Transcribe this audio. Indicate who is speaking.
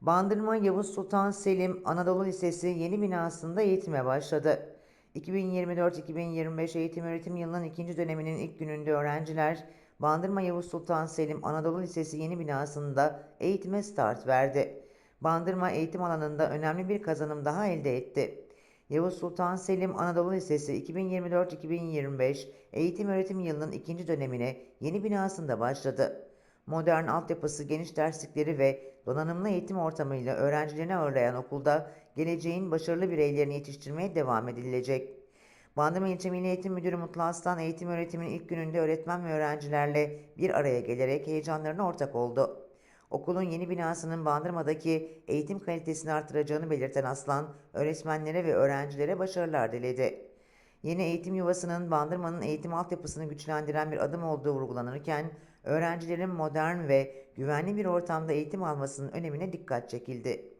Speaker 1: Bandırma Yavuz Sultan Selim Anadolu Lisesi yeni binasında eğitime başladı. 2024-2025 eğitim öğretim yılının ikinci döneminin ilk gününde öğrenciler Bandırma Yavuz Sultan Selim Anadolu Lisesi yeni binasında eğitime start verdi. Bandırma eğitim alanında önemli bir kazanım daha elde etti. Yavuz Sultan Selim Anadolu Lisesi 2024-2025 eğitim öğretim yılının ikinci dönemine yeni binasında başladı. Modern altyapısı, geniş derslikleri ve donanımlı eğitim ortamıyla öğrencilerini ağırlayan okulda geleceğin başarılı bireylerini yetiştirmeye devam edilecek. Bandırma İlçe Milli Eğitim Müdürü Mutlu Aslan eğitim öğretimin ilk gününde öğretmen ve öğrencilerle bir araya gelerek heyecanlarına ortak oldu. Okulun yeni binasının Bandırma'daki eğitim kalitesini artıracağını belirten Aslan, öğretmenlere ve öğrencilere başarılar diledi. Yeni eğitim yuvasının Bandırma'nın eğitim altyapısını güçlendiren bir adım olduğu vurgulanırken, öğrencilerin modern ve güvenli bir ortamda eğitim almasının önemine dikkat çekildi.